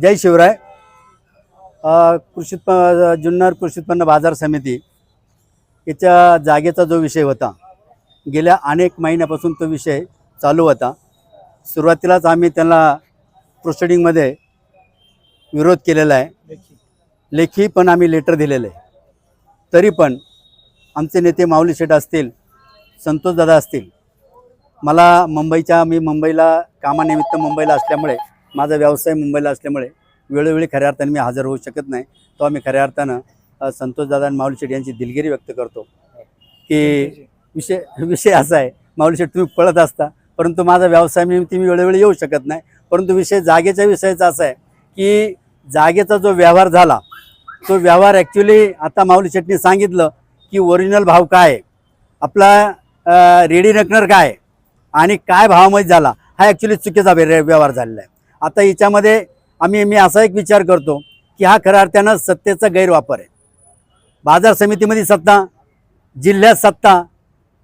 जय शिवराय. कृषी उत्प- जुन्नर कृषी उत्पन्न बाजार समिती याच्या जागेचा जो विषय होता गेल्या अनेक महिन्यापासून तो विषय चालू होता. सुरुवातीलाच आम्ही त्यांना प्रोसिडिंगमध्ये विरोध केलेला आहे. लेखी पण आम्ही लेटर दिलेलं आहे. तरी पण आमचे नेते माऊली शेठ असतील संतोषदादा असतील मला मुंबईच्या मी मुंबईला कामानिमित्त मुंबईला असल्यामुळे माझा व्यवसाय मुंबईला असल्यामुळे वेळोवेळी खऱ्या अर्थाने मी हजर होऊ शकत नाही. तो आम्ही खऱ्या अर्थानं संतोष संतोषदादा आणि माऊली शेठ यांची दिलगिरी व्यक्त करतो. की विषय विषय असा आहे. माऊली शेठ तुम्ही पळत असता. परंतु माझा व्यवसाय मी मी वेळोवेळी येऊ शकत नाही. परंतु विषय जागेच्या विषयाचा असा आहे की जागेचा जो व्यवहार झाला तो व्यवहार ॲक्च्युली आता माऊली शेठनी सांगितलं की ओरिजिनल भाव काय आहे? आपला रेडी रकनर काय आहे? आणि काय भावामध्ये झाला? हा ॲक्च्युली चुकीचा व्यवहार झालेला आहे. आता याच्यामध्ये आम्ही मी असा एक विचार करतो की हा खऱ्या अर्थानं सत्तेचा गैरवापर आहे. बाजार समितीमध्ये सत्ता जिल्ह्यात सत्ता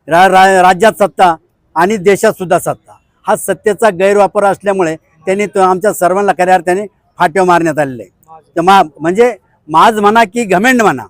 रा रा राज्यात सत्ता आणि देशात सुद्धा सत्ता. हा सत्तेचा गैरवापर असल्यामुळे त्यांनी तो आमच्या सर्वांना खऱ्या अर्थाने फाट्या मारण्यात आलेले आहे तर मा म्हणजे माज म्हणा की घमेंड म्हणा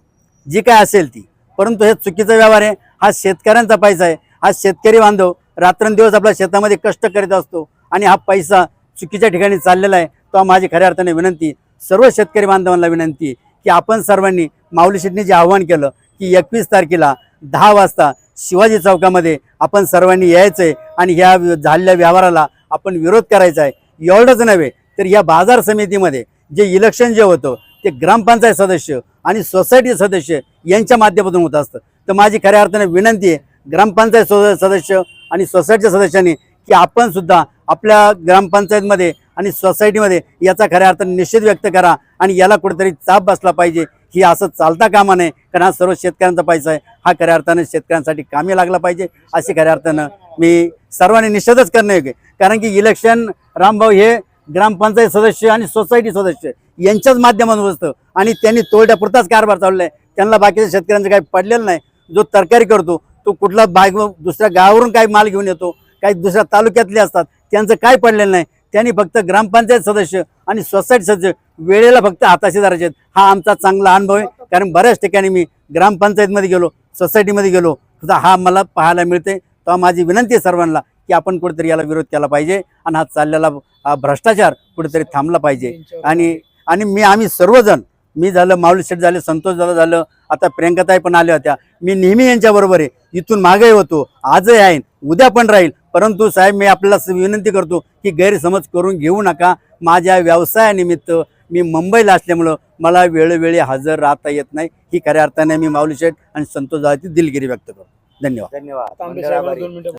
जी काय असेल ती. परंतु हे चुकीचा व्यवहार आहे. हा शेतकऱ्यांचा पैसा आहे. हा शेतकरी बांधव रात्रंदिवस आपल्या शेतामध्ये कष्ट करीत असतो आणि हा पैसा चुकीच्या ठिकाणी चाललेला आहे तो माझी खऱ्या अर्थाने विनंती सर्व शेतकरी बांधवांना विनंती की आपण सर्वांनी माऊली शेटणी जे आव्हान केलं की एकवीस तारखेला दहा वाजता शिवाजी चौकामध्ये आपण सर्वांनी यायचं आहे आणि ह्या झालेल्या व्यवहाराला आपण विरोध करायचा आहे. एवढंच नव्हे तर या बाजार समितीमध्ये जे इलेक्शन जे होतं ते ग्रामपंचायत सदस्य आणि सोसायटी सदस्य यांच्या माध्यमातून होत असतं. तर माझी खऱ्या अर्थाने विनंती आहे ग्रामपंचायत सद- सदस्य आणि सोसायटीच्या सदस्यांनी की आपण सुद्धा आपल्या ग्रामपंचायतमध्ये आणि सोसायटीमध्ये याचा खऱ्या अर्थाने निषेध व्यक्त करा आणि याला कुठेतरी चाप बसला पाहिजे. ही असं चालता कामा नये कारण हा सर्व शेतकऱ्यांचा पैसा आहे. हा खऱ्या अर्थानं शेतकऱ्यांसाठी कामी लागला पाहिजे. अशी खऱ्या अर्थानं मी सर्वांनी निषेधच करणं योग्य कारण की इलेक्शन रामभाऊ हे ग्रामपंचायत सदस्य आणि सोसायटी सदस्य यांच्याच माध्यमातून असतं आणि त्यांनी तोलट्यापुरताच कारभार चालला आहे त्यांना बाकीच्या शेतकऱ्यांचं काही पडलेलं नाही. जो तरकारी करतो तो कुठला बाग दुसऱ्या गावावरून काही माल घेऊन येतो काही दुसऱ्या तालुक्यातले असतात त्यांचं काय पडलेलं नाही. त्यांनी फक्त ग्रामपंचायत सदस्य आणि सोसायटी सदस्य वेळेला फक्त हाताशी धरायचे आहेत. हा आमचा चांगला अनुभव आहे. कारण बऱ्याच ठिकाणी मी ग्रामपंचायतमध्ये गेलो सोसायटीमध्ये गेलो. सुद्धा हा मला पाहायला मिळते तेव्हा माझी विनंती आहे सर्वांना की आपण कुठेतरी याला विरोध केला पाहिजे आणि हा चाललेला भ्रष्टाचार कुठेतरी थांबला पाहिजे. आणि आणि मी आम्ही सर्वजण मी झालं माऊली शेठ झाले संतोष दादा झालं आता प्रियंकाताई पण आल्या होत्या. मी नेहमी यांच्याबरोबर आहे. इथून मागे होतो. आजही आहे. उद्या पण राहील. परंतु साहेब मी आपल्याला विनंती करतो की गैरसमज करून घेऊ नका. माझ्या व्यवसायानिमित्त मी मुंबईला असल्यामुळं मला वेळोवेळी हजर राहता येत नाही. ही खऱ्या अर्थाने मी माऊली शेठ आणि संतोष दादाची दिलगिरी व्यक्त करतो. धन्यवाद. धन्यवाद.